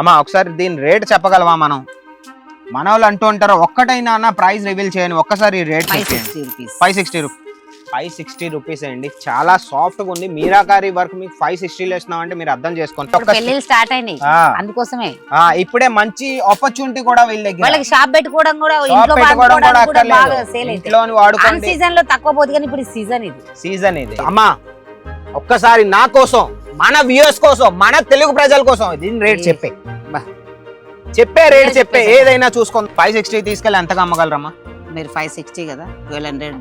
అమ్మా ఒకసారి దీని రేట్ చెప్పగలవా మనం? మన వాళ్ళు అంటూ ఉంటారు ఒక్కటైనా అన్న ప్రైస్ రివీల్ చేయండి ఒక్కసారి rate five sixty rupees five sixty rupees అండి. చాలా సాఫ్ట్గా ఉంది. మీరాకారి వర్క్ మీకు ఫైవ్ సిక్స్టీలో అంటే మీరు అర్థం చేసుకోండి. స్టార్ట్ అయినాయి. అందుకోసమే. ఇప్పుడే మంచి ఆపర్చునిటీ కూడా వీళ్ళ దగ్గర. వాళ్ళకి షాప్ పెట్టుకోవడం కూడా ఇంట్లో వాడుకోండి. సీజన్లో తక్కువ పోతుంది కానీ ఇప్పుడు సీజన్ ఇది. సీజన్ ఇది. అమ్మా ఒక్కసారి నా కోసం మన వ్యూయర్స్ కోసం మన తెలుగు ప్రజల కోసం. దీని రేట్ ఏ. చెప్పే. చెప్పే రేట్ చెప్పే. ఏదైనా చూసుకోండి ఫైవ్ సిక్స్టీ తీసుకెళ్ళి ఎంతగా అమ్మగలరమ్మా? మీరు ఫైవ్ సిక్స్టీ కదా ట్వెల్వ్ హండ్రెడ్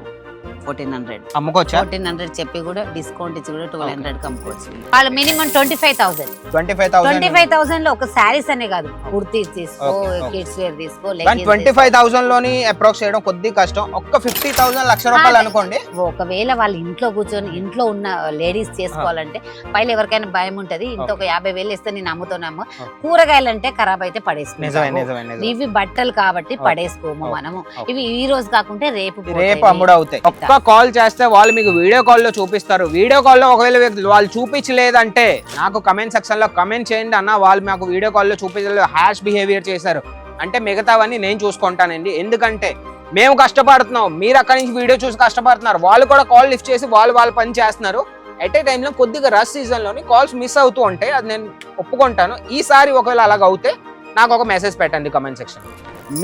ఫోర్టీన్ హండ్రెడ్ అమ్ముకోవచ్చా? ఫోర్టీన్ హండ్రెడ్ చెప్పి కూడా డిస్కౌంట్ ఇచ్చి కూడా ట్వెల్వ్ హండ్రెడ్ అమ్ముకోవచ్చు. వాళ్ళు minimum twenty five thousand twenty five twenty five థౌసండ్లో ఒక అనే కాదు కుర్తీ తీసుకో. కిడ్స్ వేర్ తీసుకో ట్వంటీ ఫైవ్ థౌసండ్లోని అప్రోక్స్ చేయడం కొద్ది కష్టం ఒక్క ఫిఫ్టీ థౌసండ్ లక్ష రూపాయలు. అనుకోండి. ఒకవేళ వాళ్ళు ఇంట్లో కూర్చొని ఇంట్లో ఉన్న లేడీస్ చేసుకోవాలంటే పైన ఎవరికైనా భయం ఉంటది ఇంత ఒక యాభై వేలు ఇస్తే నేను అమ్ముతున్నాము. కూరగాయలు అంటే ఖరాబ్ అయితే పడేసుకుంటాము ఇవి బట్టలు కాబట్టి. పడేసుకోము. మనము. ఇవి ఈ రోజు కాకుంటే రేపు రేపు. అమ్ముడు అవుతాయి ఒక్క కాల్ చేస్తే వాళ్ళు మీకు వీడియో కాల్లో చూపిస్తారు వీడియో కాల్లో ఒకవేళ వాళ్ళు చూపించలేదంటే నాకు కమెంట్ సెక్షన్ లో కమెంట్ చేయండి అన్న. వాళ్ళు మాకు వీడియో కాల్లో చూపించలేదు. హ్యాష్ బిహేవియర్ చేశారు. అంటే మిగతావన్నీ నేను చూసుకుంటానండి. ఎందుకంటే మేము కష్టపడుతున్నాం. మీరు అక్కడి నుంచి వీడియో చూసి కష్టపడుతున్నారు. వాళ్ళు కూడా కాల్ లిఫ్ట్ చేసి వాళ్ళు వాళ్ళు పని చేస్తున్నారు. ఎట్ ఏ టైంలో కొద్దిగా రష్ సీజన్లోని కాల్స్ మిస్ అవుతూ ఉంటాయి. అది నేను ఒప్పుకుంటాను. ఈసారి ఒకవేళ అలాగ అవుతే నాకు ఒక మెసేజ్ పెట్టండి కమెంట్ సెక్షన్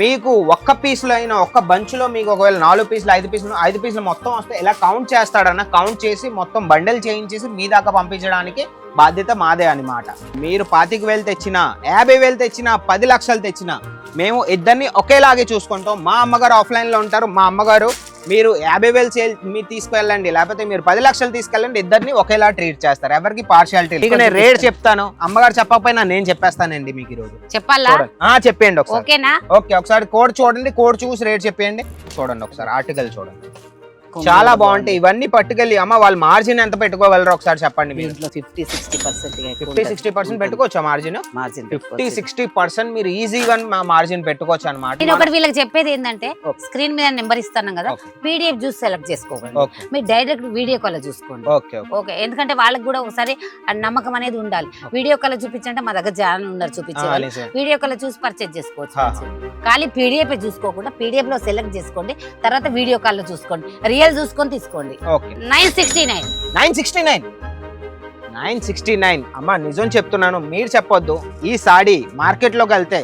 మీకు ఒక్క పీస్లో అయినా ఒక్క బంచ్లో మీకు ఒకవేళ నాలుగు పీసులు ఐదు పీసులు ఐదు పీసులు మొత్తం వస్తే ఎలా కౌంట్ చేస్తాడన్న కౌంట్ చేసి మొత్తం బండల్ చేయించేసి మీ దాకా పంపించడానికి బాధ్యత మాదే అన్నమాట. మీరు పాతిక వేలు తెచ్చినా యాభై వేలు తెచ్చినా పది లక్షలు తెచ్చినా మేము ఇద్దరిని ఒకేలాగే చూసుకుంటాం. మా అమ్మగారు ఆఫ్లైన్లో ఉంటారు. మా అమ్మగారు మీరు యాభై వేలు సేల్ మీరు తీసుకెళ్ళండి లేకపోతే మీరు పది లక్షలు తీసుకెళ్ళండి ఇద్దరిని ఒకేలా ట్రీట్ చేస్తారు. ఎవరికి పార్షియాలిటీ ఇక నేను రేట్ చెప్తాను. అమ్మగారు చెప్పకపోయినా నేను చెప్పేస్తానండి మీకు ఈరోజు. చెప్పాలా? చెప్పేయండి ఒకసారి. ఓకేనా? ఓకే ఒకసారి కోడ్ చూడండి. కోడ్ చూసి రేట్ చెప్పేయండి. చూడండి ఒకసారి ఆర్టికల్ చూడండి. చాలా బాగుంటాయి. ఇవన్నీ పట్టుకెళ్ళి అమ్మ వాళ్ళు మార్జిన్ ఎంత పెట్టుకోగలరు ఒకసారి చెప్పండి మీరు? Fifty sixty percent fifty sixty percent పెట్టుకోవచ్చా margin margin fifty sixty percent మీరు ఈజీగా మార్జిన్ పెట్టుకోవచ్చు నేను అనమాట ఒకటి వీళ్ళకి చెప్పేది ఏంటంటే. స్క్రీన్ మీద నెంబర్ ఇస్తాను కదా. పీడిఎఫ్ చూసి సెలెక్ట్ చేసుకోకండి. ఓకే మీరు డైరెక్ట్ వీడియో కాల్ చూసుకోండి. ఓకే ఎందుకంటే వాళ్ళకి కూడా ఒకసారి నమ్మకం అనేది ఉండాలి. వీడియో కాల్ చూపించంటే మా దగ్గర జనాలు ఉన్నారు చూపించే వాళ్ళు వీడియో కాల్ చూసి పర్చేజ్ చేసుకోవచ్చు. ఖాళీ పీడిఎఫ్ చూసుకోకుండా పీడిఎఫ్లో సెలెక్ట్ చేసుకోండి. తర్వాత వీడియో కాల్లో చూసుకోండి. రియల్ చూసుకొని తీసుకోండి. Okay. Nine sixty nine. Nine sixty nine. Nine sixty nine. అమ్మ నిజం చెప్తున్నాను మీరు చెప్పొద్దు. ఈ సాడీ మార్కెట్లోకి వెళ్తే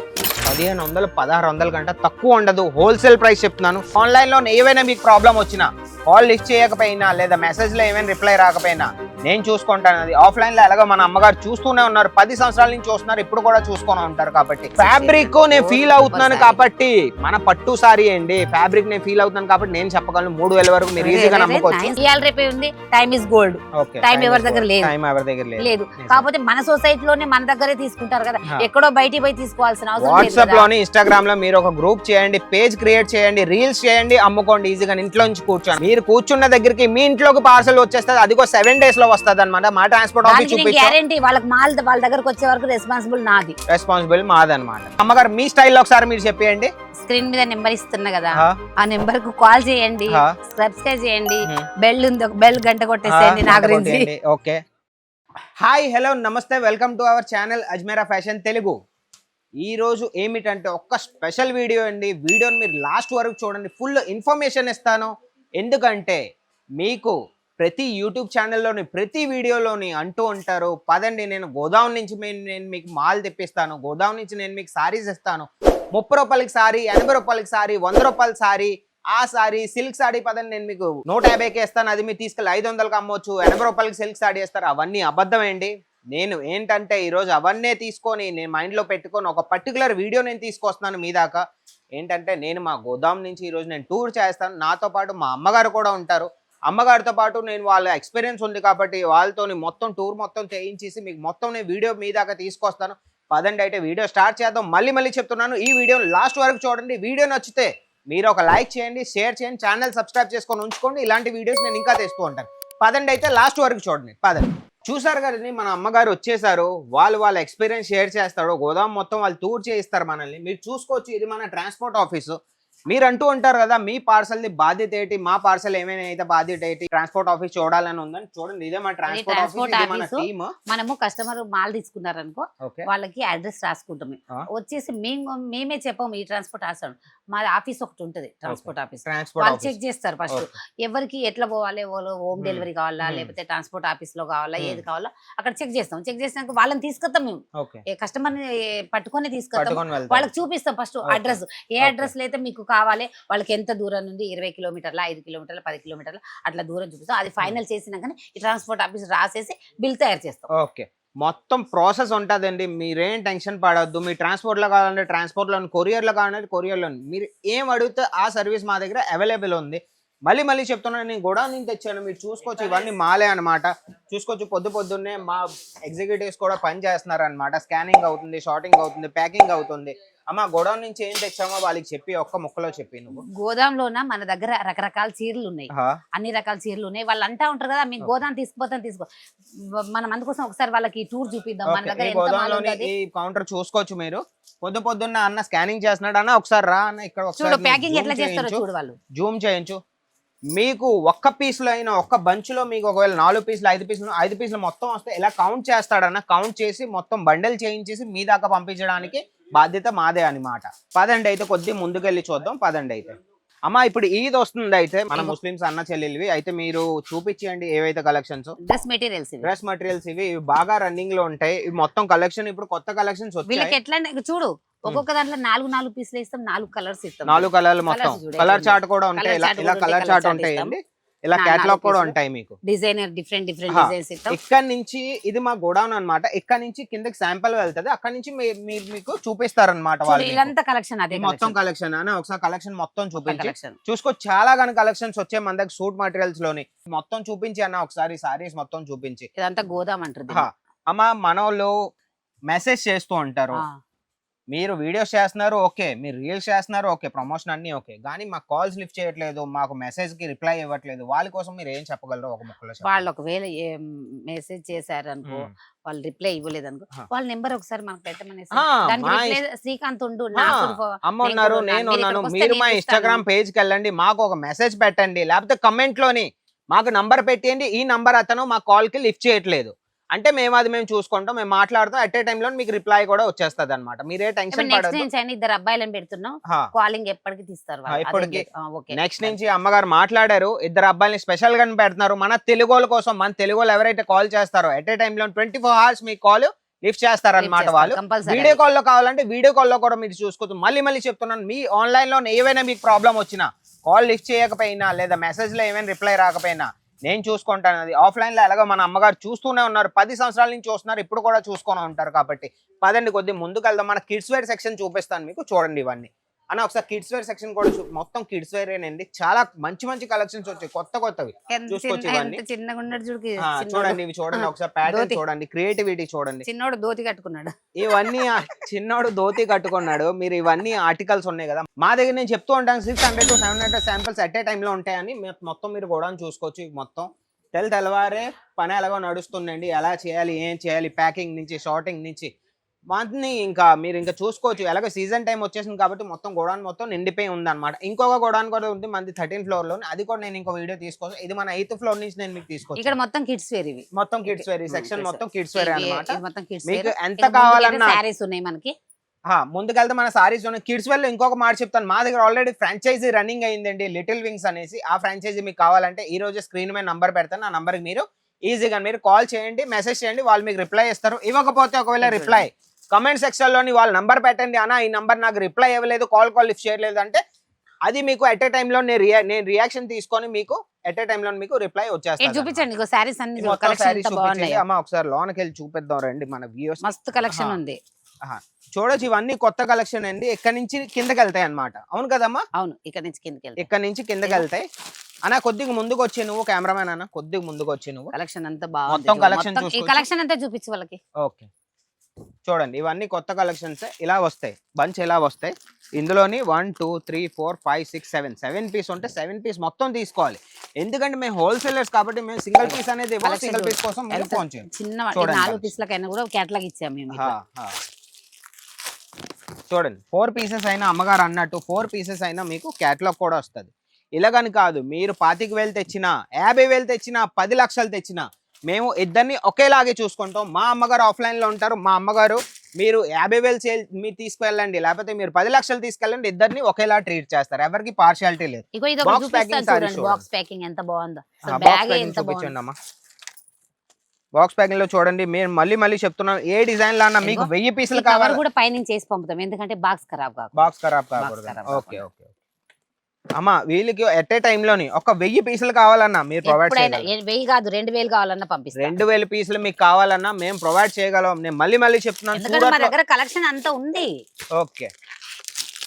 పదిహేను వందలు పదహారు వందల కంటే తక్కువ ఉండదు. హోల్సేల్ ప్రైస్ చెప్తున్నాను. ఆన్లైన్లో ఏవైనా మీకు ప్రాబ్లం వచ్చినా కాల్ లిఫ్ట్ చేయకపోయినా లేదా మెసేజ్లో ఏమైనా రిప్లై రాకపోయినా నేను చూసుకుంటాను అది. ఆఫ్లైన్లో ఎలాగో మన అమ్మగారు చూస్తూనే ఉన్నారు. పది సంవత్సరాల నుంచి చూస్తున్నారు. ఇప్పుడు కూడా చూసుకొని ఉంటారు కాబట్టి. ఫ్యాబ్రిక్ నేను ఫీల్ అవుతున్నాను కాబట్టి మన పట్టు సారీ అండి. ఫ్యాబ్రిక్ నేను ఫీల్ అవుతున్నాను కాబట్టి నేను చెప్పగలను. మూడు వేల వరకు మీరు ఈజీగా నమ్ముకోవచ్చు. ఇవాళ రేపే ఉంది. Time is gold okay Time ఎవరి దగ్గర లేదు. టైం ఎవరి దగ్గర లేదు. లేదు. కాకపోతే మన సొసైటీలోనే మన దగ్గరే తీసుకుంటారు కదా. ఎక్కడో బయటికి పోయి తీసుకోవాల్సిన అవసరం లేదు వాట్సాప్ కదా. లోని ఇన్స్టాగ్రామ్లో మీరు ఒక గ్రూప్ చేయండి పేజ్ క్రియేట్ చేయండి రీల్స్ చేయండి అమ్ముకోండి ఈజీగా ఇంట్లో నుంచి కూర్చోండి మీరు కూర్చున్న దగ్గరికి మీ ఇంట్లోకి పార్సల్ వచ్చేస్తుంది. అది కూడా సెవెన్ డేస్లో వస్తుంది అనమాట మా ట్రాన్స్పోర్ట్ ఆఫీస్ గ్యారంటీ వాళ్ళకి మాల్ వాళ్ళ దగ్గరకు వచ్చే వరకు రెస్పాన్సిబుల్ నాది. రెస్పాన్సిబుల్ మాదనమాట అమ్మగారు మీ స్టైల్లో ఒకసారి మీరు చెప్పేయండి. స్క్రీన్ మీద నెంబర్ ఇస్తున్నా కదా. ఆ నెంబర్కు కాల్ చేయండి. సబ్స్క్రైబ్ చేయండి. బెల్ ఉంది బెల్ గంట కొట్టేసేయండి నా గురించి. ఓకే. హాయ్ హలో నమస్తే. Welcome to our channel Ajmera fashion Telugu ఈ రోజు ఏమిటంటే ఒక్క స్పెషల్ వీడియో అండి. వీడియోని మీరు లాస్ట్ వరకు చూడండి. ఫుల్ ఇన్ఫర్మేషన్ ఇస్తాను. ఎందుకంటే మీకు ప్రతి యూట్యూబ్ ఛానల్లోని ప్రతి వీడియోలోని అంటూ ఉంటారు పదండి నేను గోదావరి నుంచి నేను మీకు మాల్ తెప్పిస్తాను గోదాం నుంచి నేను మీకు సారీస్ ఇస్తాను. ముప్పై రూపాయలకి సారీ ఎనభై రూపాయలకి సారీ వంద రూపాయల సారీ ఆ సారీ సిల్క్ సారీ పదండి నేను మీకు నూట యాభైకి ఇస్తాను అది మీరు తీసుకెళ్ళి ఐదు వందలకి అమ్మవచ్చు ఎనభై రూపాయలకి సిల్క్ సారీ ఇస్తారు అవన్నీ అబద్ధమేంటి నేను ఏంటంటే ఈరోజు అవన్నీ తీసుకొని నేను మైండ్లో పెట్టుకొని ఒక పర్టికులర్ వీడియో నేను తీసుకొస్తున్నాను మీ దాకా. ఏంటంటే నేను మా గోదాం నుంచి ఈరోజు నేను టూర్ చేస్తాను. నాతో పాటు మా అమ్మగారు కూడా ఉంటారు. అమ్మగారితో పాటు నేను వాళ్ళ ఎక్స్పీరియన్స్ ఉంది కాబట్టి వాళ్ళతోని మొత్తం టూర్ మొత్తం చేయించేసి మీకు మొత్తం నేను వీడియో మీ దాకా తీసుకొస్తాను. పదండి అయితే వీడియో స్టార్ట్ చేద్దాం. మళ్ళీ మళ్ళీ చెప్తున్నాను. ఈ వీడియో లాస్ట్ వరకు చూడండి. వీడియో నచ్చితే మీరు ఒక లైక్ చేయండి షేర్ చేయండి ఛానల్ సబ్స్క్రైబ్ చేసుకొని ఉంచుకోండి. ఇలాంటి వీడియోస్ నేను ఇంకా తెస్తూ ఉంటాను. పదండి అయితే లాస్ట్ వరకు చూడండి. పదండి. చూసారు కదండి మన అమ్మగారు వచ్చేసారు. వాళ్ళు వాళ్ళ ఎక్స్పీరియన్స్ షేర్ చేస్తారు. గోదాం మొత్తం వాళ్ళు టూర్ చేయిస్తారు మనల్ని. మీరు చూసుకోవచ్చు ఇది మన ట్రాన్స్పోర్ట్ ఆఫీసు మీరు అంటూ ఉంటారు కదా మీ పార్సల్ ది బాధ్యత ఏంటి మా పార్సల్ ఏమైనా అయితే బాధ్యత ఏంటి ట్రాన్స్పోర్ట్ ఆఫీస్ చూడాలని ఉందని చూడండి ఇదే మా ట్రాన్స్పోర్ట్ ఆఫీస్ transport ఇది మన office. టీమ్ మనము కస్టమర్ మాల్ తీసుకున్నారనుకో వాళ్ళకి అడ్రస్ రాసుకుంటాం. వచ్చేసి మేము మేమే చెప్పాము ఈ ట్రాన్స్పోర్ట్ ఆఫీస్ మా ఆఫీస్ ఒకటి ఉంటుంది ట్రాన్స్పోర్ట్ ఆఫీస్. వాళ్ళు చెక్ చేస్తారు ఫస్ట్. ఎవరికి ఎట్లా పోవాలి హోమ్. డెలివరీ కావాలా. లేకపోతే ట్రాన్స్పోర్ట్ ఆఫీస్లో కావాలా. ఏది కావాలా అక్కడ చెక్ చేస్తాం. చెక్ చేసినాక వాళ్ళని తీసుకొస్తాం మేము. కస్టమర్ని పట్టుకొని తీసుకొస్తాం. వాళ్ళకి చూపిస్తాం ఫస్ట్. అడ్రస్. ఏ. అడ్రస్లో అయితే మీకు కావాలి వాళ్ళకి ఎంత దూరం నుండి ఇరవై కిలోమీటర్ల ఐదు కిలోమీటర్ల పది కిలోమీటర్ల అట్లా దూరం చూపిస్తాం. అది ఫైనల్ చేసినాకనే ఈ ట్రాన్స్పోర్ట్ ఆఫీస్ రాసేసి బిల్ తయారు చేస్తాం. ఓకే. మొత్తం ప్రాసెస్ ఉంటుందండి. మీరేం టెన్షన్ పడవద్దు మీ ట్రాన్స్పోర్ట్లో కావాలంటే ట్రాన్స్పోర్ట్లో కొరియర్లో కావాలంటే కొరియర్ మీరు ఏం అడిగితే ఆ సర్వీస్ మా దగ్గర అవైలబుల్ ఉంది. మళ్ళీ మళ్ళీ చెప్తున్నాను నేను గోడౌన్ నుంచి తెచ్చాను. మీరు చూసుకోవచ్చు ఇవన్నీ మాలే అన్నమాట. చూసుకోవచ్చు పొద్దు పొద్దున్నే మా ఎగ్జిక్యూటివ్స్ కూడా పని చేస్తున్నారు అనమాట స్కానింగ్ అవుతుంది షార్టింగ్ అవుతుంది ప్యాకింగ్ అవుతుంది. అమ్మ గోడౌన్ నుంచి ఏం తెచ్చామో వాళ్ళకి చెప్పి ఒక్క ముక్కలో చెప్పి నువ్వు. గోదాంలోన? మన దగ్గర రకరకాల చీరలు ఉన్నాయి. అన్ని రకాల చీరలు ఉన్నాయి. వాళ్ళు అంటా ఉంటారు కదా మీకు గోదాం తీసుకుపోతాం తీసుకో. మనం అందుకోసం ఒకసారి వాళ్ళకి టూర్ చూపిద్దాం. మన. దగ్గర ఈ కౌంటర్ చూసుకోవచ్చు మీరు. పొద్దు పొద్దున్న అన్న స్కానింగ్ చేస్తున్నాడు అన్న ఒకసారి రా అన్న ఇక్కడ చూడు ఒకసారి ప్యాకింగ్ ఎట్లా చేస్తారో. చూడు వాళ్ళు. జూమ్ చేయించు. మీకు ఒక్క పీసులో అయినా ఒక్క బంచ్లో మీకు ఒకవేళ నాలుగు పీసులు ఐదు పీసులు ఐదు పీసులు మొత్తం వస్తే ఇలా కౌంట్ చేస్తాడన్న కౌంట్ చేసి మొత్తం బండల్ చేయించేసి మీ దాకా పంపించడానికి బాధ్యత మాదే అన్నమాట. పదండి అయితే కొద్ది ముందుకెళ్ళి చూద్దాం పదండి అయితే. అమ్మ ఇప్పుడు ఈద్ వస్తుంది అయితే మన ముస్లిమ్స్ అన్న చెల్లెలివి. అయితే మీరు చూపించండి ఏవైతే కలెక్షన్స్ డ్రెస్ మెటీరియల్స్ ఇవి. డ్రెస్ మెటీరియల్స్ ఇవి. బాగా రన్నింగ్లో ఉంటాయి. మొత్తం కలెక్షన్ ఇప్పుడు కొత్త కలెక్షన్స్ వచ్చాయి. ఎట్లా చూడు ఒక్కొక్క దాంట్లో నాలుగు నాలుగు పీసులు ఇస్తాం నాలుగు కలర్స్ ఇస్తాం. నాలుగు కలర్లు మొత్తం. కలర్ చార్ట్ కూడా ఉంటాయి. ఇలా కలర్ ఉంటాయి, చార్ట్ ఉంటాయండి. ఇలా నాలుగు కూడా. ఉంటాయి మీకు. Designer different different. డిజైన్స్ ఇస్తాం. ఇక్కడ నుంచి ఇది మా గోడౌన్ అన్నమాట. ఇక్కడ నుంచి కిందకి శాంపుల్ వెళ్తది. అక్కడ నుంచి మీరు మీకు చూపిస్తారన్నమాట చూడు వాళ్ళు. ఇదంతా కలెక్షన్ అదే మొత్తం కలెక్షన్ అని ఒకసారి కలెక్షన్ మొత్తం చూపించి. చూసుకో చాలా కానీ కలెక్షన్స్ వచ్చాయి మన దగ్గర సూట్ మెటీరియల్స్లోని. మొత్తం చూపించి అన్న ఒకసారి సారీస్ మొత్తం చూపించి. ఇదంతా గోదాం అంటారు. అమ్మ మనోళ్ళు మెసేజ్ చేస్తూ ఉంటారు. మీరు వీడియోస్ చేస్తున్నారు ఓకే మీరు రీల్స్ చేస్తున్నారు ఓకే ప్రమోషన్ అన్ని ఓకే కానీ మాకు కాల్స్ లిఫ్ట్ చేయట్లేదు మాకు మెసేజ్కి రిప్లై ఇవ్వట్లేదు వాళ్ళ కోసం మీరు ఏం చెప్పగలరు ఒక ముక్కలో. వాళ్ళు ఒకవేళ మెసేజ్ చేశారు అనుకో. వాళ్ళు రిప్లై ఇవ్వలేదు అనుకో. వాళ్ళ నెంబర్ ఒకసారి మనకు పెట్టమనేసి శ్రీకాంత్ ఉండు అమ్మ నేను ఉన్నారు నేను మీరు ఉన్నాను మీరు మా ఇన్స్టాగ్రామ్ ఇస్తాను. పేజ్కి వెళ్ళండి మాకు ఒక మెసేజ్ పెట్టండి లేకపోతే కమెంట్లోని మాకు నంబర్ పెట్టేయండి ఈ నంబర్ అతను మా కాల్కి లిఫ్ట్ చేయట్లేదు అంటే మేము అది మేము చూసుకుంటాం మేము మాట్లాడుతాం. అట్ ఏ లో మీకు రిప్లై కూడా వచ్చేస్తుంది అనమాట మీరే టెన్షన్ నెక్స్ట్ పడద్దు. నుంచి అయినా ఇద్దరు అబ్బాయిలను పెడుతున్నాం. కాలింగ్ ఎప్పటికి తీస్తారు ఇప్పటికి. నెక్స్ట్ నుంచి అమ్మగారు మాట్లాడారు. ఇద్దరు అబ్బాయిని స్పెషల్గా పెడుతున్నారు. మన తెలుగు కోసం మన తెలుగు ఎవరైతే కాల్ చేస్తారో ఎట్ ఏ లో ట్వంటీ ఫోర్ అవర్స్ మీ కాల్ లిఫ్ట్ చేస్తారన్నమాట చేస్తారు, వాళ్ళు. వీడియో కాల్లో కావాలంటే వీడియో కాల్లో కూడా మీరు చూసుకోవచ్చు. మళ్ళీ మళ్ళీ చెప్తున్నాను మీ ఆన్లైన్లో ఏవైనా మీకు ప్రాబ్లం వచ్చినా కాల్ లిఫ్ట్ చేయకపోయినా లేదా మెసేజ్లో ఏమైనా రిప్లై రాకపోయినా నేను చూసుకుంటాను అది. ఆఫ్లైన్లో ఎలాగో మన అమ్మగారు చూస్తూనే ఉన్నారు. పది సంవత్సరాల నుంచి చూస్తున్నారు. ఇప్పుడు కూడా చూసుకొని ఉంటారు కాబట్టి. పదండి కొద్ది ముందుకు వెళ్దాం మన కిడ్స్ వేర్ సెక్షన్ చూపిస్తాను మీకు. చూడండి ఇవన్నీ. అన్న ఒకసారి కిడ్స్ వేర్ సెక్షన్ కూడా మొత్తం కిడ్స్ వేర్ ఏనండి. చాలా మంచి మంచి కలెక్షన్స్ వచ్చాయి. కొత్త కొత్తవి. చూసుకోవచ్చు ఇవన్నీ. చూడండి ఇవి చూడండి. ఒకసారి ప్యాటర్న్. చూడండి. క్రియేటివిటీ చూడండి. చిన్నోడు ధోతి కట్టుకున్నాడు. ఇవన్నీ చిన్నోడు ధోతి కట్టుకున్నాడు. మీరు ఇవన్నీ ఆర్టికల్స్ ఉన్నాయి కదా. మా దగ్గర నేను చెప్తూ ఉంటాను six hundred to seven hundred samples at a టైంలో ఉంటాయని. మొత్తం మీరు కూడా చూసుకోవచ్చు మొత్తం. తెల్ల తెల్లవారే పని ఎలాగో నడుస్తుందండి. ఎలా చేయాలి ఏం చేయాలి ప్యాకింగ్ నుంచి షార్టింగ్ నుంచి. వాటిని ఇంకా మీరు ఇంకా చూసుకోవచ్చు. ఎలాగో సీజన్ టైం వచ్చేసింది కాబట్టి మొత్తం గోడాన్ మొత్తం నిండిపోయి ఉంది అనమాట ఇంకొక గోడాన్ కూడా ఉంది మంది థర్టీన్ ఫ్లోర్లో అది కూడా నేను ఇంకో వీడియో తీసుకోవచ్చు. ఇది మన ఎయిత్ ఫ్లోర్ నుంచి నేను మీకు ఇక్కడ తీసుకొచ్చాను మొత్తం కిడ్స్ వేర్ ఇవి. మొత్తం కిడ్స్ వేర్ సెక్షన్ మొత్తం కిడ్స్ వేర్ అనమాట ఇవి మొత్తం కిడ్స్ మీకు ఎంత కావాలన్నా శారీస్ ఉన్నాయి మనకి. ముందుకెళ్తే మన సారీస్ కిడ్స్ వెళ్ళి ఇంకొక మాట చెప్తాను. మా దగ్గర ఆల్రెడీ ఫ్రాంచైజీ రన్నింగ్ అయిందండి లిటిల్ వింగ్స్ అనేసి. ఆ ఫ్రాంచైజీ మీకు కావాలంటే ఈ రోజు స్క్రీన్ మీద నంబర్ పెడతాను. ఆ నంబర్కి మీరు ఈజీగా మీరు కాల్ చేయండి మెసేజ్ చేయండి. వాళ్ళు మీకు రిప్లై ఇస్తారు. ఇవ్వకపోతే ఒకవేళ రిప్లై కమెంట్ సెక్షన్లోని వాళ్ళ నంబర్ పెట్టండి. అన్న ఈ నంబర్ నాకు రిప్లై ఇవ్వలేదు కాల్ కాల్ లిఫ్ట్ చేయలేదు అంటే అది మీకు ఎట్ ఏ టైంలో నేను రియా నేను రియాక్షన్ తీసుకొని మీకు ఎట్ ఏ టైంలో మీకు రిప్లై వచ్చేస్తాను చూపించండి శారీస్ అన్ని కలెక్షన్ అమ్మ ఒకసారి లోనకి వెళ్ళి చూపిద్దాం రండి మన వ్యూస్ మస్తు కలెక్షన్. ఉంది. చూడొచ్చు ఇవన్నీ కొత్త కలెక్షన్ అండి. ఎక్కడి నుంచి కిందకి వెళ్తాయి అనమాట అవును కదమ్మా? అవును ఇక్కడ నుంచి కిందకి వెళ్తాయి. ఇక్కడ నుంచి కిందకి వెళ్తాయి. అన్న కొద్దిగా ముందుకు వచ్చి నువ్వు కెమెరామెన్ అన్న కొద్దిగా ముందుకు వచ్చి నువ్వు. కలెక్షన్ అంతా బాగుంది. మొత్తం చూసుకోవచ్చు. కలెక్షన్ అంతా చూపించు వాళ్ళకి. ఓకే. చూడండి ఇవన్నీ కొత్త కలెక్షన్స్ ఇలా వస్తాయి. బంచ్ ఇలా వస్తాయి? ఇందులోని one two three four five six seven seven piece ఉంటే సెవెన్ పీస్ మొత్తం తీసుకోవాలి. ఎందుకంటే మేము హోల్సేలర్స్ కాబట్టి మేము సింగిల్ పీస్ అనేది సింగిల్. పీస్ కోసం ఫోన్ చేయండి. చిన్న చూడండి నాలుగు collection. పీస్లకైనా కూడా కేటలాగ్ ఇచ్చాము మేము. చూడండి ఫోర్ పీసెస్ అయినా అమ్మగారు అన్నట్టు ఫోర్ పీసెస్ అయినా మీకు క్యాటలాగ్ కూడా వస్తుంది. ఇలాగని కాదు మీరు పాతిక వేలు తెచ్చినా యాభై వేలు తెచ్చినా పది లక్షలు తెచ్చినా మేము ఇద్దరిని ఒకేలాగే చూసుకుంటాం. మా అమ్మగారు offline లో ఉంటారు. మా అమ్మగారు మీరు యాభై వేలు సేల్ మీరు తీసుకెళ్ళండి. లేకపోతే మీరు పది లక్షలు తీసుకెళ్ళండి. ఇద్దరిని ఒకేలా ట్రీట్ చేస్తారు. ఎవరికి పార్షియాలిటీ లేదు. బాక్స్ ప్యాకింగ్ ఎంత బాగుందో. బాక్స్ బ్యాగ్ ప్యాకింగ్ ఎంత బాగుంది. చూపించండి అమ్మా. బాక్స్ ప్యాకింగ్లో చూడండి. మేము మళ్ళీ మళ్ళీ చెప్తున్నాం. ఏ డిజైన్లో అన్నా మీకు వెయ్యి పీసులు కావాలి? కూడా పైనుంచి చేసి పంపుతాం. ఎందుకంటే బాక్స్ ఖరాబ్ కాదు బాక్స్ ఖరాబ్ కాకూడదు. ఓకే. ఓకే అమ్మా వీళ్ళకి ఎట్ ఏ లోని ఒక వెయ్యి పీసులు కావాలన్నా మీరు ప్రొవైడ్ వెయ్యి కాదు రెండు వేలు కావాలన్నా పంపిస్తాం. రెండు వేల పీసులు మీకు కావాలన్నా మేము ప్రొవైడ్ చేయగలం. నేను మళ్ళీ మళ్ళీ చెప్తున్నాను. మా దగ్గర కలెక్షన్ అంతా ఉంది. ఓకే.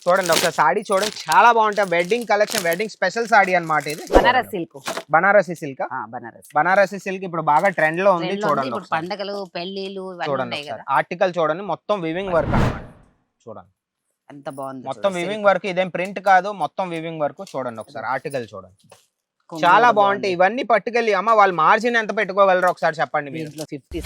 చూడండి ఒకసారి సాడీ చూడండి. చాలా బాగుంటాయి. Wedding collection wedding special sari అన్నమాట ఇది. Banaras silk Banarasi silk Banaras. Banarasi silk ఇప్పుడు బాగా ట్రెండ్లో ఉంది. చూడండి. పండగలు ఇవన్నీ చూడండి ఆర్టికల్ చూడండి. మొత్తం వివింగ్ వర్క్ అన్నమాట. చూడండి. ఎంత బాగుంది మొత్తం వివింగ్. వర్క్ ఇదేం ప్రింట్ కాదు మొత్తం వివింగ్ వర్క్ చూడండి ఒకసారి ఆర్టికల్ చూడండి. చాలా బాగుంటాయి. ఇవన్నీ పట్టుకెళ్ళి అమ్మ వాళ్ళు మార్జిన్ ఎంత పెట్టుకోగలరు ఒకసారి చెప్పండి ఫిఫ్టీ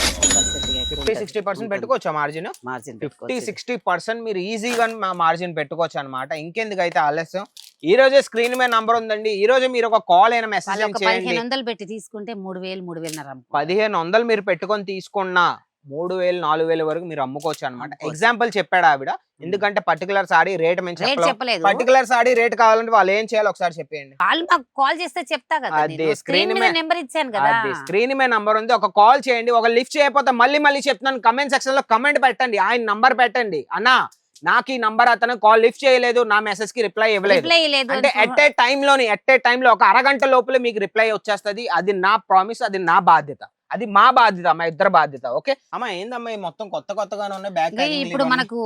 సిక్స్టీ పర్సెంట్ పెట్టుకోవచ్చా margin margin fifty sixty percent మీరు ఈజీగా మార్జిన్ పెట్టుకోవచ్చు అనమాట ఇంకెందుకు అయితే ఆలస్యం? ఈ రోజే స్క్రీన్ మీద నంబర్ ఉందండి. ఈ రోజే మీరు ఒక కాల్ అయినా మెసేజ్ వాళ్ళు ఒక చేయండి. పదిహేను వందలు పెట్టి తీసుకుంటే మూడు వేలు మూడు వేలు పదిహేను వందలు మీరు పెట్టుకొని తీసుకున్నా మూడు వేలు నాలుగు వేల వరకు మీరు అమ్ముకోవచ్చు. అనమాట. ఎగ్జాంపుల్ చెప్పాడు ఆవిడ. ఎందుకంటే పర్టికులర్ సాడీ రేట్ మేము చెప్పలేదు. పర్టికులర్ సాడీ రేట్ కావాలంటే వాళ్ళు ఏం చేయాలి ఒకసారి చెప్పేయండి. వాళ్ళు మాకు కాల్ చేస్తే చెప్తా కదా అదే, స్క్రీన్ మీద నెంబర్ ఇచ్చాను కదా. అది స్క్రీన్ మీద నంబర్ ఉంది. ఒక కాల్ చేయండి. ఒక లిఫ్ట్ చేయకపోతే మళ్ళీ మళ్ళీ చెప్తున్నాను. కమెంట్ సెక్షన్లో కమెంట్ పెట్టండి. ఆయన నంబర్ పెట్టండి. అన్నా నాకు ఈ నంబర్ అతను కాల్ లిఫ్ట్ చేయలేదు. నా మెసేజ్కి రిప్లై ఇవ్వలేదు. అంటే ఎట్ ఏ టైం లోని ఎట్ ఏ టైం లో ఒక అరగంట లోపల మీకు రిప్లై వచ్చేస్తది. అది నా ప్రామిస్ అది నా బాధ్యత. అది మా బాధ్యత మా ఇద్దరు బాధ్యత ఓకే? అమ్మా ఏందమ్మా మొత్తం కొత్త కొత్తగానే ఉన్నాయి? బ్యాక్ ఇప్పుడు మనకు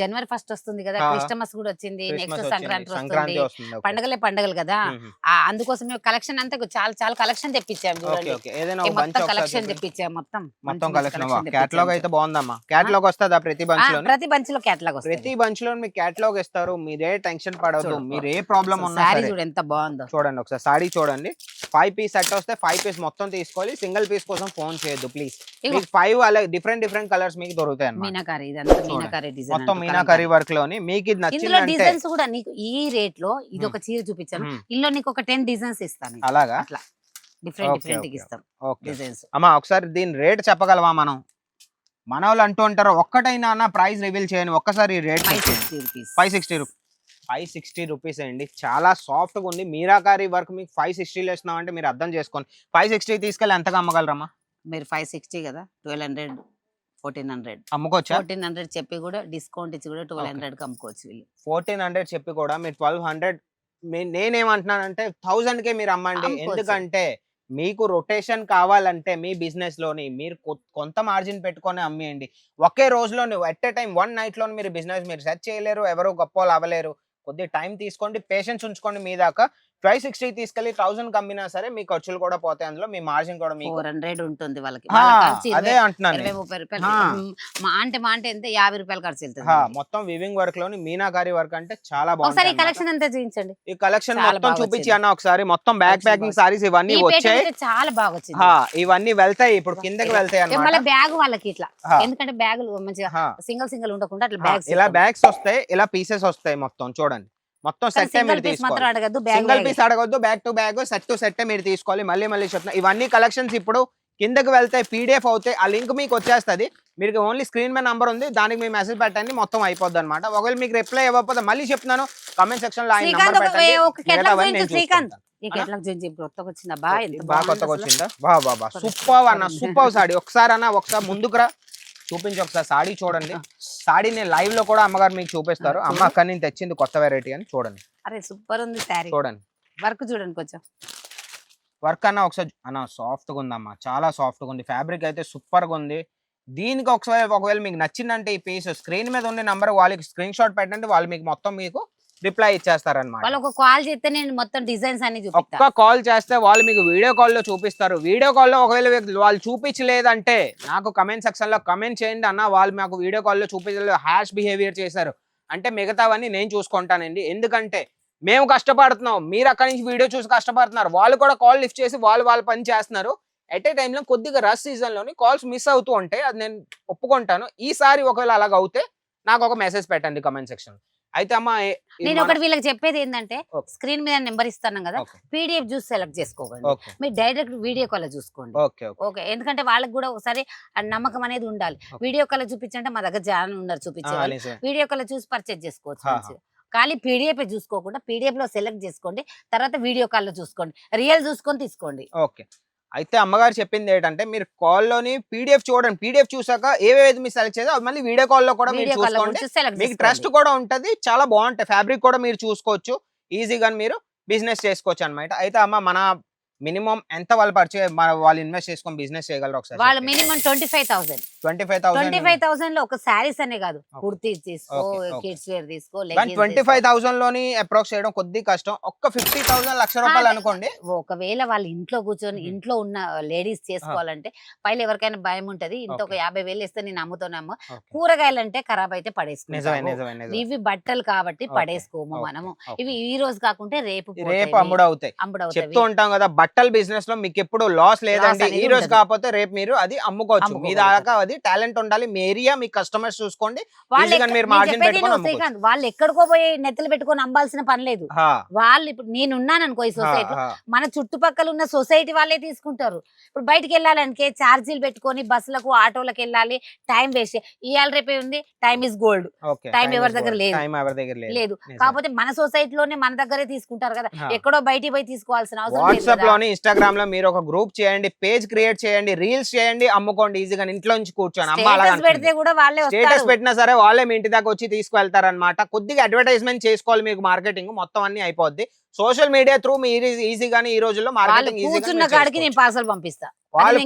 జనవరి ఫస్ట్ వస్తుంది కదా. క్రిస్టమస్ కూడా వచ్చింది నెక్స్ట్ సంక్రాంతి వస్తుంది. పండగలే పండగలు కదా. అందుకోసమే కలెక్షన్ అంతా చాలా చాలా కలెక్షన్ తెప్పించాం ఓకే చూడండి. ఓకే. ఏదైనా ఈ ఒక బంచ్ మొత్తం కలెక్షన్ తెప్పించాం మొత్తం. మొత్తం కలెక్షన్ తెప్పించాం. అయితే బాగుందమ్మా. క్యాటలాగ్ వస్తుందా ప్రతి బంచ్లోని ప్రతి బంచ్లో కేటలాగ్ వస్తుంది. ప్రతి బంచ్లో మీకు క్యాటలాగ్ ఇస్తారు మీరే టెన్షన్ పడవద్దు. మీరు ఏ ప్రాబ్లం ఉన్నా సారీ సరే. చూడు ఎంత బాగుందో. చూడండి ఒకసారి సాడీ చూడండి. ఫైవ్ పీస్ సెట్ వస్తే ఫైవ్ పీస్ మొత్తం తీసుకోవాలి సింగిల్ పీస్ కోసం ఫోన్ చేయొద్దు ప్లీజ్. మీకు ఫైవ్ అలా డిఫరెంట్ డిఫరెంట్ కలర్స్ మీకు దొరుకుతాయి మీనాకారి ఇదంతా. మీనాకారి డిజైన్ మొత్తం మీనాకరీ వర్క్లోని మీకు ఇది ఇందులో నచ్చిందంటే డిజైన్స్ కూడా నీకు ఈ రేట్లో ఇది ఒక చీర చూపించాను. ఇందులో నీకు ఒక టెన్ డిజైన్స్ ఇస్తాను. అలాగా? అట్లా. Different different. ఇస్తాం డిజైన్స్ అమ్మా ఒకసారి దీని రేట్ చెప్పగలవా మనం? మన వాళ్ళు అంటూ ఉంటారు ఒక్కటైనా ప్రైస్ రివీల్ చేయని ఒక్కసారి rate five sixty rupees five sixty rupees five sixty rupees అండి. చాలా సాఫ్ట్గా ఉంది. మీరాకారి వర్క్ మీకు ఫైవ్ సిక్స్టీలో ఇస్తున్నాం అంటే మీరు అర్థం చేసుకోండి. ఫైవ్ సిక్స్టీ తీసుకెళ్ళి ఎంతగా అమ్మగలరమ్మా? మీరు ఫైవ్ సిక్స్టీ కదా? Twelve hundred fourteen hundred. అమ్ముకోవచ్చా? Fourteen hundred చెప్పి కూడా డిస్కౌంట్ ఇచ్చి కూడా ట్వెల్వ్ Okay. హండ్రెడ్కి అమ్ముకోవచ్చు వీళ్ళు. ఫోర్టీన్ హండ్రెడ్ చెప్పి కూడా మీరు ట్వెల్వ్ హండ్రెడ్ నేనేమంటున్నానంటే థౌజండ్ కే మీరు అమ్మండి. ఎందుకంటే మీకు రొటేషన్ కావాలంటే మీ బిజినెస్లోని మీరు కొంత మార్జిన్ పెట్టుకొని అమ్మేయండి. ఒకే రోజులోని ఎట్ ఏ టైం వన్ నైట్లో మీరు బిజినెస్ మీరు సెట్ చేయలేరు ఎవరు గొప్ప అవ్వలేరు. కొద్ది టైం తీసుకోండి పేషెన్స్ ఉంచుకోండి మీ దాకా. ఫైవ్ సిక్స్టీ తీసుకెళ్ళి థౌసండ్ కమ్మినా సరే మీ ఖర్చులు కూడా పోతాయి అందులో మీ మార్జిన్ కూడా మీకు ఫోర్ హండ్రెడ్ ఉంటుంది వాళ్ళకి. అదే అంటున్నాను. ముప్పై రూపాయలు. మ్, అంటే మా అంటే ఎంత? యాభై రూపాయలు ఖర్చు వెళ్తుంది. మొత్తం వివింగ్ వర్క్లోని మీనాకారి వర్క్ అంటే చాలా బాగుంది కలెక్షన్ అంతా చూపించండి ఈ కలెక్షన్ మొత్తం చూపించి. అన్న ఒకసారి మొత్తం Collection ప్యాకింగ్ సారీస్ ఇవన్నీ వచ్చాయి. చాలా బాగా వచ్చింది. ఇవన్నీ వెళ్తాయి ఇప్పుడు కిందకి వెళ్తాయి మళ్ళీ అన్నమాట బ్యాగ్ వాళ్ళకి ఇట్లా. ఎందుకంటే బ్యాగులు మంచిగా సింగిల్ సింగిల్ ఉండకుండా అట్లా హా, బ్యాగ్స్ ఇలా బ్యాగ్స్ వస్తాయి ఇలా పీసెస్ వస్తాయి మొత్తం చూడండి. మొత్తం సెట్ మీరు తీసుకోవాలి. సింగిల్ పీస్ అడగొద్దు back to back set to set మీరు తీసుకోవాలి. మళ్ళీ మళ్ళీ చెప్తున్నా ఇవన్నీ కలెక్షన్స్ ఇప్పుడు కిందకి వెళ్తే పీడిఎఫ్ అవుతాయి ఆ లింక్ మీకు వచ్చేస్తది. మీకు ఓన్లీ స్క్రీన్ మీద నంబర్ ఉంది దానికి మీ మెసేజ్ పెట్టండి మొత్తం అయిపోద్ది అనమాట ఒకవేళ మీకు రిప్లై ఇవ్వకపోతే మళ్ళీ చెప్తున్నాను కామెంట్ సెక్షన్లో ఆయన నంబర్ పెట్టండి వచ్చిందా బాగా కొత్తగా బా బా సూపర్, అన్న. సూపర్ సాడీ ఒకసారి అన్న ఒకసారి ముందుకు రా. చూపించి ఒకసారి. సాడీ చూడండి. సాడీ నేను లైవ్లో కూడా అమ్మగారు మీకు చూపిస్తారు. అమ్మ. అక్కడి నుంచి తెచ్చింది కొత్త వెరైటీ అని చూడండి. అరే సూపర్ ఉంది శారీ చూడండి. వర్క్ చూడండి కొంచెం. వర్క్ అన్న ఒకసారి అన్న సాఫ్ట్గా ఉందమ్మా. చాలా సాఫ్ట్గా ఉంది. ఫ్యాబ్రిక్ అయితే సూపర్గా ఉంది. దీనికి ఒకసారి ఒకవేళ మీకు నచ్చిందంటే ఈ పీస్ స్క్రీన్ మీద ఉండే నంబర్ వాళ్ళకి స్క్రీన్ షాట్ పెట్టండి. వాళ్ళు మీకు మొత్తం మీకు రిప్లై ఇచ్చేస్తారన్నమాట. వాళ్ళు ఒక కాల్ చేస్తే నేను మొత్తం డిజైన్స్ అన్ని ఒక్క కాల్ చేస్తే వాళ్ళు మీకు వీడియో కాల్లో చూపిస్తారు. వీడియో కాల్లో ఒకవేళ వీళ్ళు- చూపించలేదంటే నాకు కమెంట్ సెక్షన్లో కమెంట్ చేయండి అన్న వాళ్ళు మాకు వీడియో కాల్లో చూపించలేదు హ్యాష్ బిహేవియర్ చేశారు. అంటే మిగతావన్నీ నేను చూసుకుంటానండి. ఎందుకంటే మేము కష్టపడుతున్నాం. మీరు అక్కడి నుంచి వీడియో చూసి కష్టపడుతున్నారు. వాళ్ళు కూడా కాల్ లిఫ్ట్ చేసి వాళ్ళు వాళ్ళ పని చేస్తున్నారు. ఎట్ ఏ టైంలో కొద్దిగా రష్ సీజన్లోని కాల్స్ మిస్ అవుతూ ఉంటాయి అది నేను ఒప్పుకుంటాను. ఈసారి ఒకవేళ అలాగ అవుతే నాకు ఒక మెసేజ్ పెట్టండి కమెంట్ సెక్షన్ అయితే అమ్మ నేను ఒకటి వీళ్ళకి చెప్పేది ఏంటంటే. స్క్రీన్ మీద నెంబర్ ఇస్తాను కదా పీడిఎఫ్ చూసి సెలెక్ట్ చేసుకోకండి. మీరు డైరెక్ట్ వీడియో కాల్ చూసుకోండి. ఓకే ఎందుకంటే వాళ్ళకి కూడా ఒకసారి నమ్మకం అనేది ఉండాలి. వీడియో కాల్ చూపించంటే మా దగ్గర జాన్ ఉన్నారు చూపించే. వీడియో కాల్ చూసి పర్చేజ్ చేసుకోవచ్చు. ఖాళీ పీడిఎఫ్ చూసుకోకుండా పీడిఎఫ్లో సెలెక్ట్ చేసుకోండి తర్వాత వీడియో కాల్లో చూసుకోండి. రియల్ చూసుకొని తీసుకోండి. ఓకే. అయితే అమ్మగారు చెప్పింది ఏంటంటే మీరు call లోని పీడిఎఫ్ చూడండి. పీడిఎఫ్ చూసాక ఏవేవి మీరు సెలెక్ట్ అవి మళ్ళీ వీడియో లో కూడా మీరు చూసుకోండి. మీకు ట్రస్ట్ కూడా ఉంటది. చాలా బాగుంటాయి. ఫ్యాబ్రిక్ కూడా మీరు చూసుకోవచ్చు. ఈజీగా మీరు బిజినెస్ చేసుకోవచ్చు అన్నమాట. అయితే అమ్మ మన మినిమం ఎంత వాళ్ళు పర్చే మన వాళ్ళు ఇన్వెస్ట్ చేసుకొని బిజినెస్ చేయగలరు ఒకసారి వాళ్ళు minimum twenty five thousand. Twenty five twenty five థౌసండ్లో ఒక అనే కాదు. కుర్తీ తీసుకో. కిడ్స్ వేర్ తీసుకో ట్వంటీ. ఫైవ్ థౌసండ్లోని అప్రోక్స్ చేయడం కొద్ది కష్టం ఒక్క ఫిఫ్టీ థౌసండ్ లక్ష రూపాయలు. అనుకోండి ఒకవేళ వాళ్ళు ఇంట్లో కూర్చొని. ఇంట్లో ఉన్న లేడీస్ చేసుకోవాలంటే పైన ఎవరికైనా భయం ఉంటది ఇంత ఒక. యాభై వేలు ఇస్తే నేను అమ్ముతానేమో Okay. కూరగాయలు అంటే ఖరాబ్ అయితే పడేసుకుంటాము ఇవి బట్టలు కాబట్టి పడేసుకోము మనము. ఇవి ఈ రోజు కాకుంటే రేపు రేపు అమ్ముడు అవుతాయి చెప్తూ ఉంటాం కదా బట్టల బిజినెస్లో మీకు ఎప్పుడు లాస్ లేదండి ఈ రోజు. కాకపోతే రేపు మీరు అది అమ్ముకోవచ్చు మీ. దాకా అది టాలెంట్ ఉండాలి మీ ఏరియా మీ కస్టమర్స్ చూసుకోండి వాళ్ళు మీరు ఎక్కడికో పోయి నెత్తలు పెట్టుకొని అమ్మాల్సిన పని లేదు వాళ్ళు ఇప్పుడు నేను ఉన్నాను అనుకో ఈ సొసైటీ. మన చుట్టుపక్కల ఉన్న సొసైటీ వాళ్ళే తీసుకుంటారు ఇప్పుడు బయటికి వెళ్ళాలంటే ఛార్జీలు పెట్టుకొని బస్సులకు ఆటోలకు వెళ్ళాలి టైం వేస్ట్ ఇవాళ రేపే ఉంది టైం ఇస్ గోల్డ్. టైం ఎవరి దగ్గర లేదు లేదు. కాకపోతే మన సొసైటీలోనే మన దగ్గరే తీసుకుంటారు కదా. ఎక్కడో బయటికి పోయి తీసుకోవాల్సిన అవసరం వాట్సాప్. లోని ఇన్స్టాగ్రామ్లో మీరు ఒక గ్రూప్ చేయండి పేజ్ క్రియేట్ చేయండి రీల్స్ చేయండి అమ్ముకోండి ఈజీగా ఇంట్లో నుంచి కూర్చొని. అమ్మ అలా స్టేటస్ పెడితే కూడా వాళ్ళే స్టేటస్ పెట్టినా సరే వాళ్ళే మీ ఇంటి దాకా వచ్చి తీసుకువెళ్తారన్నమాట. కొద్దిగా అడ్వర్టైజ్మెంట్ చేసుకోవాలి మీకు మార్కెటింగ్ మొత్తం అన్ని అయిపోద్ది. సోషల్ మీడియా త్రూ మీరు ఈజీగానే ఈ రోజుల్లో వాళ్ళు మార్కెటింగ్ కూర్చున్న కాడికి నేను పార్సల్ పంపిస్తా. వాళ్ళు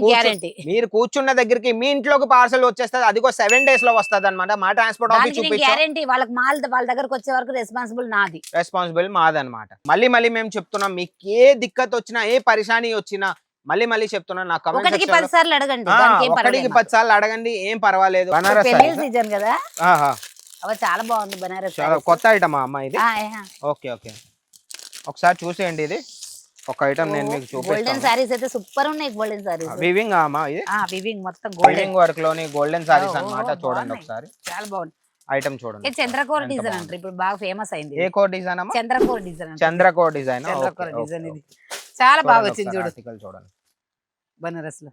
మీరు కూర్చున్న దగ్గరికి మీ ఇంట్లోకి పార్సల్ వచ్చేస్తుంది అదిగో సెవెన్ డేస్లో వస్తుంది అనమాట మా ట్రాన్స్పోర్ట్ ఆఫీస్ గ్యారంటీ వాళ్ళకి మాల్ వాళ్ళ దగ్గరకు వచ్చే వరకు రెస్పాన్సిబుల్ నాది. రెస్పాన్సిబుల్ మాదనమాట మళ్ళీ మళ్ళీ మేము చెప్తున్నాం మీకు ఏ దిక్కత్ వచ్చినా ఏ పరిశాని వచ్చినా మళ్ళీ మళ్ళీ చెప్తున్నా నా కమెంట్ ఒకటికి పది సార్లు అడగండి ఒకటికి పది సార్లు అడగండి ఏం పర్వాలేదు. బనారస్ సీజన్ కదా? ఆహా. అవ చాలా బాగుంది బనారస్. కొత్త ఐటమ్ అమ్మా ఇది. Okay okay. ఒకసారి చూసేయండి ఇది. ఒక ఐటమ్ నేను మీకు గోల్డెన్ చూపిస్తాను. సారీస్ అయితే సూపర్ ఉన్నాయి గోల్డెన్ సారీస్ వివింగ్ అమ్మా ఇది? ఆ వివింగ్ మొత్తం గోల్డెన్ వర్క్లోని గోల్డెన్ సారీస్ అన్నమాట. చూడండి. ఒకసారి. చాలా బాగుంది. ఐటమ్ చూడండి ఇది చంద్రకోర్ డిజైన్. అంటారు? ఇప్పుడు బాగా ఫేమస్ అయింది ఏ కోడ్ డిజైన్ అమ్మా? Chandrakor design. Chandrakor design Chandrakor design ఇది. చాలా బాగా వచ్చింది చూడు. ఆర్టికల్ చూడండి. బనారస్లో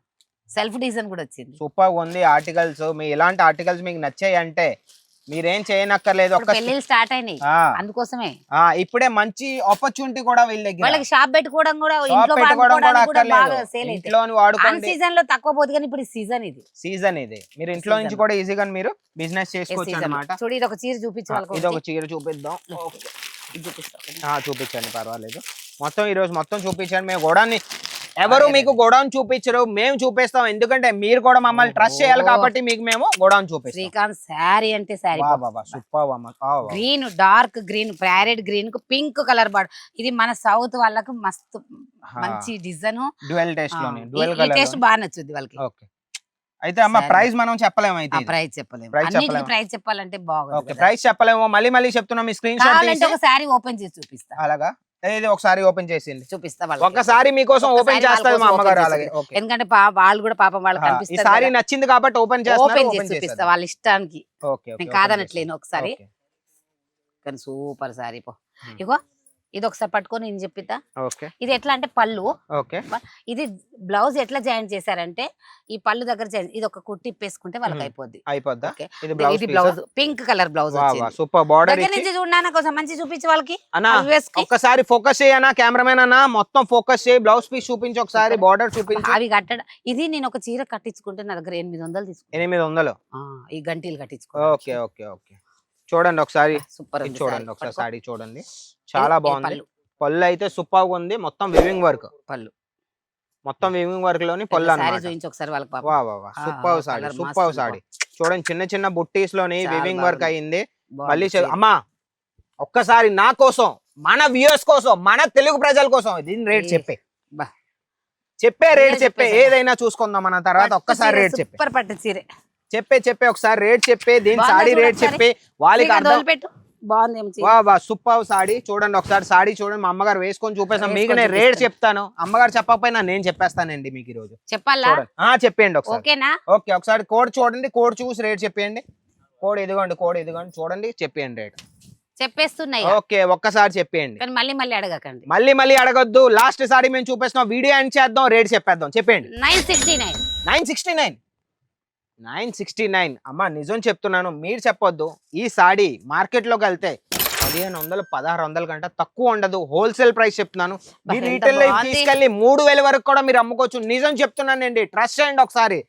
సెల్ఫ్ డిజైన్ కూడా వచ్చింది. సూపర్ ఉంది. ఆర్టికల్స్ మీ ఇలాంటి ఆర్టికల్స్ మీకు నచ్చాయి అంటే మీరేం చేయనక్కర్లేదు. స్టార్ట్ అయినాయి. ఆ, అందుకోసమే. ఆ, ఇప్పుడే మంచి ఆపర్చునిటీ కూడా వీళ్ళ దగ్గర. వాళ్ళకి షాప్ పెట్టుకోవడం కూడా ఇంట్లో పెట్టుకోవడం కూడా కూడా బాగా సేల్ వాడుకోండి. సీజన్లో తక్కువ పోతుంది కానీ ఇప్పుడు సీజన్ ఇది. సీజన్ ఇది. మీరు ఇంట్లో నుంచి. కూడా ఈజీగా మీరు బిజినెస్ చేసుకోవచ్చు. అనమాట చూడు ఇది ఒక చీర చూపించు వాళ్ళకి ఇది ఒక. చీర చూపిద్దాం. ఓకే. ఇది చూపిస్తా. ఆ, చూపించండి పర్వాలేదు. మొత్తం ఈ రోజు మొత్తం చూపించండి. మేము గోడాన్ని ఎవరు మీకు గోడౌన్ చూపించరు మేము చూపిస్తాం. ఎందుకంటే మీరు కూడా మమ్మల్ని ట్రస్ట్ చేయాలి. కాబట్టి మీకు మేము గోడౌన్ చూపిస్తాం. శ్రీకాంత్ శారీ అంటే sari super. Green dark green parrot గ్రీన్కు pink colour border. ఇది మన సౌత్ వాళ్ళకు మస్తు. మంచి డిజైన్ డ్యూయల్ టేస్ట్లోని డ్యూయల్ ఈ టేస్ట్ కలర్ బాగా నచ్చుద్ది వాళ్ళకి. ఓకే. అయితే అమ్మ. ప్రైస్ మనం చెప్పలేము అయితే. ప్రైస్ చెప్పలేము. అన్నిటికీ. ప్రైస్ చెప్పాలంటే ఓకే బాగుంది ప్రైస్ చెప్పలేము. మళ్ళీ మళ్ళీ చెప్తున్నాం. మీ స్క్రీన్ షాట్ తీసి. ఒక ఓపెన్ చేసి చూపిస్తా. అలాగా? ఇది ఒకసారి ఓపెన్ చేసింది. చూపిస్తా వాళ్ళకి. ఒక్కసారి మీకోసం ఓపెన్ వాళ్ళ చేస్తుంది మా అమ్మగారు అలాగే. ఎందుకంటే వాళ్ళు కూడా పాపం వాళ్ళకి ఈ కనిపిస్తారు సారీ. నచ్చింది కాబట్టి ఓపెన్ చేస్తున్నారు ఓపెన్ చేసి చూపిస్తా చేస్తారు వాళ్ళ ఇష్టానికి. నేను కాదనట్లేను ఒకసారి. కానీ సూపర్ సారీ పో. ఇగో ఇది ఒకసారి పట్టుకొని నేను చెప్పిద్దా? ఓకే. ఇది ఎట్లా అంటే పళ్ళు. ఇది బ్లౌజ్ ఎట్లా జాయిన్ చేశారంటే ఈ పళ్ళు దగ్గర జాయిన్ ఇది ఒక కుట్టి ఇప్పేసుకుంటే వాళ్ళకి. అయిపోద్ది? ఇది blouse pink colour blouse super. Border దగ్గర నుంచి కొంచెం మంచి చూపించి వాళ్ళకి. ఒక్కసారి ఫోకస్ చేయనా కెమెరామెన్ అన్న మొత్తం ఫోకస్ చేయి బ్లౌజ్ పీస్ చూపించి ఒకసారి. బార్డర్ చూపించి. అవి కట్టడం ఇది నేను ఒక చీర కట్టించుకుంటే నా దగ్గర ఎనిమిది వందలు తీసుకుంటా. ఎనిమిది వందలు? ఈ గంటీలు కట్టించుకో ఓకే ఓకే ఓకే. చూడండి ఒకసారి. సూపర్ చూడండి ఒకసారి సారీ చూడండి. చాలా బాగుంది. పళ్ళు. అయితే సూపర్ ఉంది. మొత్తం వివింగ్ వర్క్ పళ్ళు. మొత్తం వివింగ్ వర్క్లోని పళ్ళు సూపర్ సూపర్ సారీ. చూడండి చిన్న చిన్న బుట్టీస్లోని వివింగ్ వర్క్. అయింది. మళ్ళీ. అమ్మా ఒక్కసారి నా కోసం మన వ్యూయర్స్ కోసం మన తెలుగు ప్రజల కోసం దీని రేట్ చెప్పే. చెప్పే రేట్ చెప్పే. ఏదైనా చూసుకుందాం మన తర్వాత ఒక్కసారి రేట్ చెప్పే. చెప్పే చెప్పే ఒకసారి రేట్ చెప్పే దీని సాడీ రేట్. చెప్పి వాళ్ళకి అర్థం బాగుంది వా సూపర్ సాడీ. చూడండి ఒకసారి సాడీ చూడండి. మా అమ్మగారు వేసుకొని చూపిస్తాను మీకు నేను రేట్. చెప్తాను. అమ్మగారు చెప్పకపోయినా నేను చెప్పేస్తానండి మీకు ఈ రోజు చెప్పాలా చెప్పేయండి ఒకసారి. ఓకేనా? ఓకే ఒకసారి కోడ్ చూడండి. కోడ్ చూసి రేట్ చెప్పేయండి. కోడ్ ఇదిగోండి కోడ్ ఇదిగోండి. చూడండి చెప్పేయండి రేట్. చెప్పేస్తున్నాయి. ఓకే ఒక్కసారి చెప్పేయండి. కానీ మళ్ళీ మళ్ళీ అడగకండి. మళ్ళీ మళ్ళీ అడగొద్దు. లాస్ట్ సారి మేము చూపిస్తున్నాం. వీడియో ఎండ్ చేద్దాం. రేట్ చెప్పేద్దాం. చెప్పండి nine sixty nine. Nine sixty nine. Nine sixty nine. అమ్మ నిజం చెప్తున్నాను మీరు చెప్పొద్దు. ఈ సాడీ మార్కెట్లోకి వెళ్తే పదిహేను వందలు పదహారు వందల కంటే తక్కువ ఉండదు. హోల్సేల్ ప్రైస్ చెప్తున్నాను. మీరు రీటైల్ బాగుంది. తీసుకెళ్ళి మూడు వేల వరకు కూడా మీరు అమ్ముకోవచ్చు. నిజం చెప్తున్నానండి ట్రస్ట్ చేయండి ఒకసారి.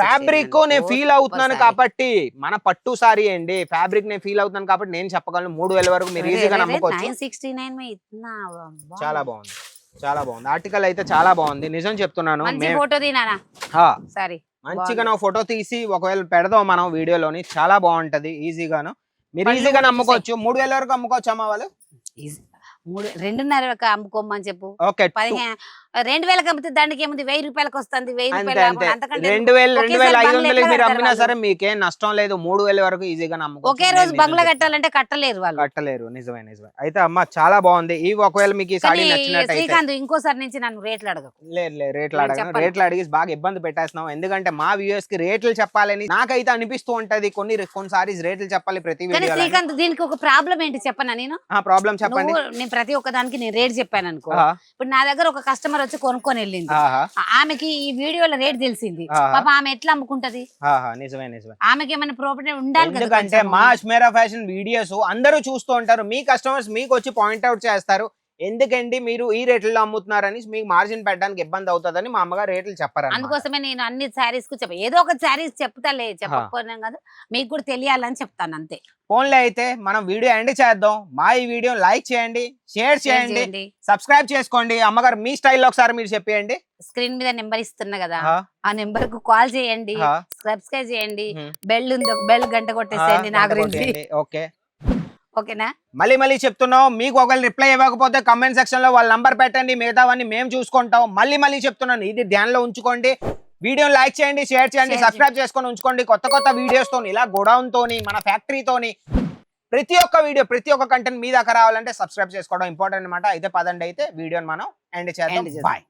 ఫ్యాబ్రిక్ నేను ఫీల్ అవుతున్నాను కాబట్టి మన పట్టు సారీ అండి. ఫ్యాబ్రిక్ నేను ఫీల్ అవుతున్నాను కాబట్టి నేను చెప్పగలను మూడు వేల వరకు మీరు ఈజీగా నమ్ముకోవచ్చు ఇतना చాలా బాగుంది. చాలా బాగుంది. ఆర్టికల్ అయితే చాలా బాగుంది. నిజం చెప్తున్నాను ఫోటో మంచిగా నా ఫోటో తీసి ఒకవేళ పెడదాం మనం వీడియోలోని చాలా బాగుంటది ఈజీగాను. మీరు ఈజీగా అమ్ముకోవచ్చు. మూడు వేల వరకు అమ్ముకోవచ్చు అమ్మ వాళ్ళు? మూడు రెండున్నర అమ్ముకోమని చెప్పు. ఓకే పదిహేను రెండు వేలకు అమ్మితే దానికి ఏముంది? వెయ్యి రూపాయలకు వస్తుంది వెయ్యి రూపాయలు రెండు వేలు రెండు వేల ఐదు వందలకి మీరు కడతారు అమ్మినా వాళ్ళు? సరే మీకేం నష్టం లేదు. మూడు వేల వరకు ఈజీగా అమ్ముకోవచ్చు ఒకే రోజు బంగ్లా. కట్టాలంటే కట్టలేరు వాళ్ళు. కట్టలేరు. నిజమే నిజమే. అయితే అమ్మ చాలా బాగుంది. ఇవి ఒకవేళ మీకు ఈ సాడీ శ్రీకాంత్ ఇంకోసారి నుంచి నన్ను రేట్లు అడగకు. లేదు లేదు. రేట్లు అడగను. రేట్లు అడిగి బాగా ఇబ్బంది పెట్టేస్తున్నాం ఎందుకంటే మా వ్యూయర్స్కి రేట్లు చెప్పాలని నాకైతే అనిపిస్తూ ఉంటది. కొన్ని కొన్ని సారీస్ రేట్లు చెప్పాలి ప్రతి శ్రీకాంత్ దీనికి ఒక ప్రాబ్లం ఏంటి చెప్పనా నేను? ప్రాబ్లం చెప్పండి. నేను ప్రతి ఒక్క దానికి నేను రేట్ చెప్పాను అనుకో. ఇప్పుడు నా దగ్గర ఒక కస్టమర్ వచ్చి కొనుక్కొని వెళ్ళింది ఆమెకి ఈ వీడియోలో రేట్ తెలిసింది. పాప ఆమె ఎట్లా అమ్ముకుంటది? ఆహా, నిజమే నిజమే. ఆమెకి ఏమైనా ప్రాపర్టీ ఉండాలి ఎందుకంటే కొంచెము. మా అజ్మేరా ఫ్యాషన్ వీడియోస్ అందరూ చూస్తూ ఉంటారు. మీ కస్టమర్స్ మీకు వచ్చి పాయింట్ అవుట్ చేస్తారు. ఎందుకండి మీరు ఈ రేట్లలో అమ్ముతున్నారని మీకు మార్జిన్ పెట్టడానికి ఇబ్బంది అవుతుందని మా అమ్మగారు రేట్లు చెప్పారు అందుకోసమే నేను అన్ని శారీస్కు చెప్ప ఏదో ఒక శారీస్ చెప్తాలే చెప్పకపోయినా కదా మీకు కూడా తెలియాలని చెప్తాను అంతే. ఫోన్లే అయితే మనం వీడియో ఎండ్ చేద్దాం. మా ఈ వీడియో లైక్ చేయండి షేర్ చేయండి సబ్స్క్రైబ్ చేసుకోండి. అమ్మగారు మీ స్టైల్లో ఒకసారి మీరు చెప్పేయండి. స్క్రీన్ మీద నెంబర్ ఇస్తున్నా కదా ఆ, నెంబర్కు కాల్ చేయండి సబ్స్క్రైబ్ చేయండి. బెల్ ఉంది బెల్ గంట కొట్టేసేయండి నా గురించి. ఓకే. ఓకేనా? మళ్ళీ మళ్ళీ చెప్తున్నాం మీకు ఒకవేళ రిప్లై ఇవ్వకపోతే కమెంట్ సెక్షన్లో వాళ్ళ నంబర్ పెట్టండి మిగతావన్నీ మేము చూసుకుంటాం. మళ్ళీ మళ్ళీ చెప్తున్నాను ఇది ధ్యానంలో ఉంచుకోండి. వీడియోని లైక్ చేయండి షేర్ చేయండి సబ్స్క్రైబ్ చేసుకొని ఉంచుకోండి. కొత్త కొత్త వీడియోస్ తోని ఇలా గోడౌన్ తోని మన ఫ్యాక్టరీ తోని ప్రతి ఒక్క వీడియో ప్రతి ఒక్క కంటెంట్ మీ దాకా రావాలంటే సబ్స్క్రైబ్ చేసుకోవడం ఇంపార్టెంట్ అనమాట అయితే పదండి అయితే వీడియోని మనం ఎండ్ చేద్దాం. బాయ్